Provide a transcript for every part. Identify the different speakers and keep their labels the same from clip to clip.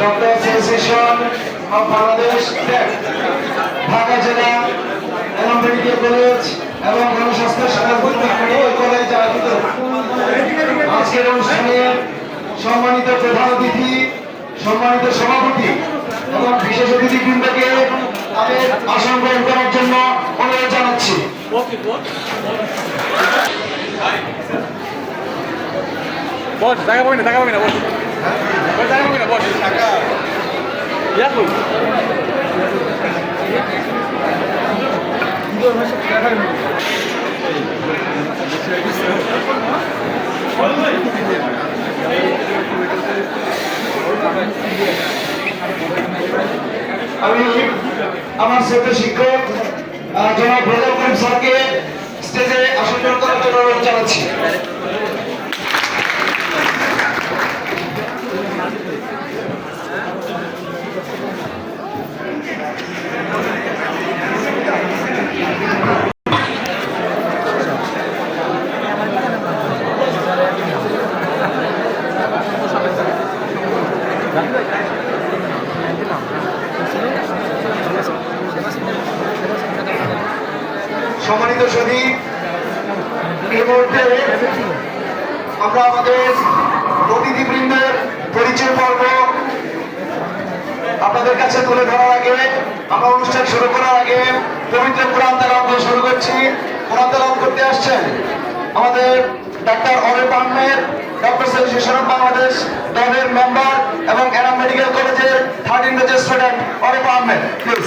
Speaker 1: Doctor association of Bangladesh Dhaka জেলা এবং medical college এবং গণস্বাস্থ্য শাখা কলেজ আয়োজিত আজকের অনুষ্ঠানে সম্মানিত প্রধান অতিথি, সম্মানিত সভাপতি এবং বিশেষ অতিথিবৃন্দকে তাদের আসন গ্রহণ করার জন্য অনুরোধ জানাচ্ছি।
Speaker 2: বস জায়গা পাবি না জায়গা পাবি না, বস।
Speaker 1: আমি আমার শ্রেষ্ঠ শিক্ষক জনাব রেজাল করিম স্যারকে স্টেজে আসন করার জন্য অনুরোধ জানাচ্ছি সম্মানিত সদী এই মুহূর্তে আমরা আমাদের অতিথিবৃন্দের পরিচয় পর্ব আপনাদের কাছে তুলে ধরার আগে, আমরা অনুষ্ঠান শুরু করার আগে পবিত্র কোরআন তেলাওয়াত দিয়ে শুরু করছি। কোরআন তেলাওয়াত করতে আসছেন আমাদের doctor Aref Ahmed doctor association of Bangladesh দলের মেম্বার এবং এনাম মেডিকেল কলেজের থার্টিন ব্যাচের স্টুডেন্ট অরেফ আহমেদ। প্লিজ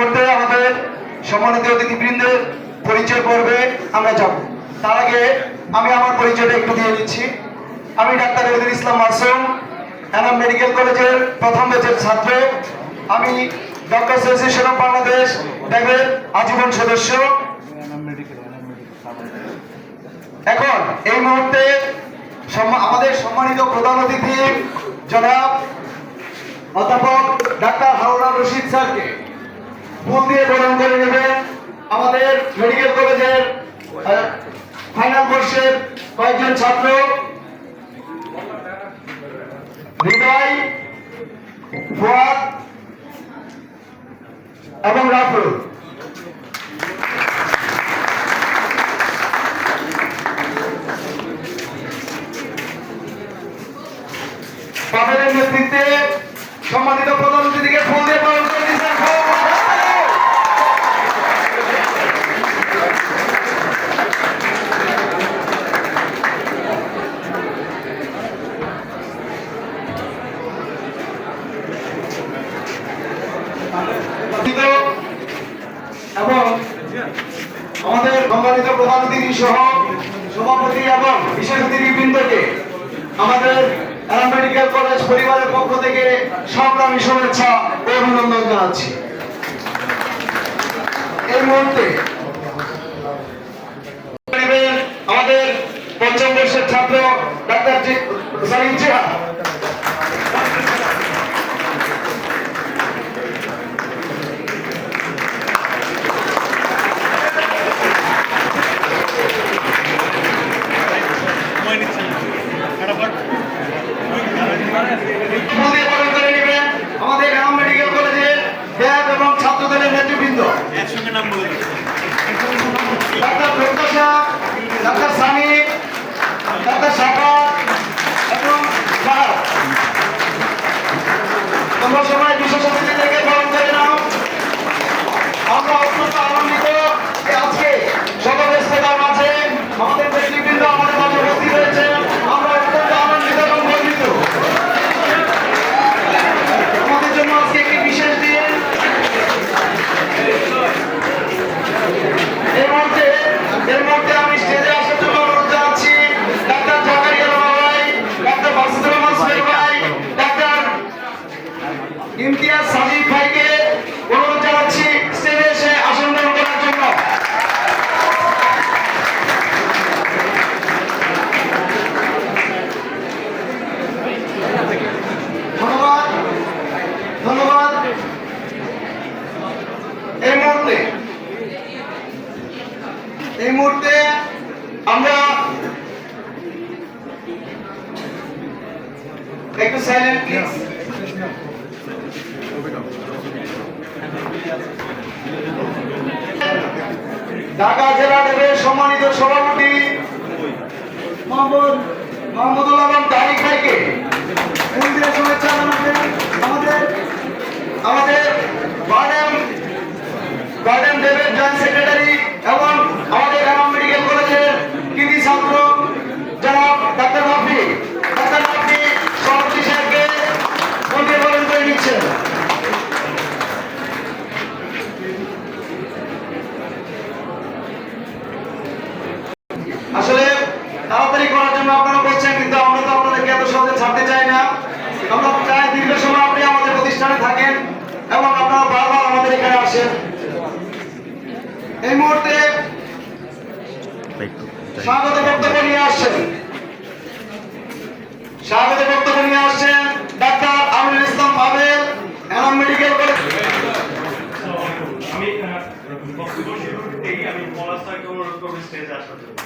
Speaker 1: করতে আমাদের সম্মানিত অতিথিবৃন্দের পরিচয় পর্বে আমরা যাব। তার আগে আমি আমার পরিচয়টা একটু দিয়ে দিচ্ছি। আমি ডাক্তার রবিদুল ইসলাম মাসুম, এনাম মেডিকেল কলেজের প্রথম ব্যাচের ছাত্র। আমি ডক্টর অ্যাসোসিয়েশন অফ বাংলাদেশ ড্যাবের আজীবন সদস্য। এখন এই মুহূর্তে আমাদের সম্মানিত প্রধান অতিথি জনাব অধ্যাপক ডাক্তার হারুনা রশিদ স্যারকে। ফুল দিয়ে প্রদান করে নেবেন আমাদের মেডিকেল কলেজের ফাইনাল কোর্সের কয়েকজন ছাত্র। হৃদয়, ফুয়াদ এবং রাফুল পাবেলের নেতৃত্বে সম্মানিত প্রধান অতিথিকে ফুল দিয়ে পালন করে দিচ্ছেন এবং আমাদের সম্মানিত প্রধান অতিথি সহ সভাপতি এবং বিশেষ অতিথিবৃন্দকে আমাদের এলাম কলেজ পরিবারের পক্ষ থেকে সংগ্রামী শুভেচ্ছা ও অভিনন্দন জানাচ্ছি। এই মুহূর্তে আমাদের পঞ্চম বর্ষের ছাত্র ডাক্তার সালিম জিহা ডাক্তার সানি ঢাকা জেলা দেবের সম্মানিত সভাপতি মোহাম্মদ মোহাম্মদুল্লাহ আলম তারিক ভাইকে শুভেচ্ছা জানাতে আমাদের আমাদের গার্ডেন গার্ডেন দেবের জয়েন্ট সেক্রেটারি এবং জন্য আপনারা বলছেন, কিন্তু আমরা তো আপনাদেরকে এত সহজে ছাড়তে চাই না। আমরা চাই দীর্ঘ সময় আপনি আমাদের প্রতিষ্ঠানে থাকেন এবং আপনারা বারবার আমাদের এখানে আসেন। এই মুহূর্তে স্বাগত বক্তব্য নিয়ে আসছেন। স্বাগত বক্তব্য নিয়ে আসছেন doctor Aminul Islam Pavel, Enam medical college
Speaker 3: আমি বক্তব্য শুরুতেই আমি পলাশ স্যারকে অনুরোধ করব স্টেজে আসার জন্য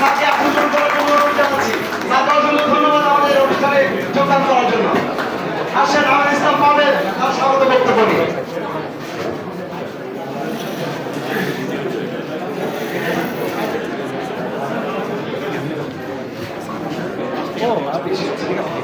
Speaker 1: তাকে আকর্ষণ করার জন্য অনুরোধ জানাচ্ছি তাকে অসংখ্য ধন্যবাদ আমাদের অনুষ্ঠানে যোগদান করার জন্য আসেন আমিনুল ইসলাম পাবেল তার স্বাগত বক্তব্য নিয়ে
Speaker 2: ও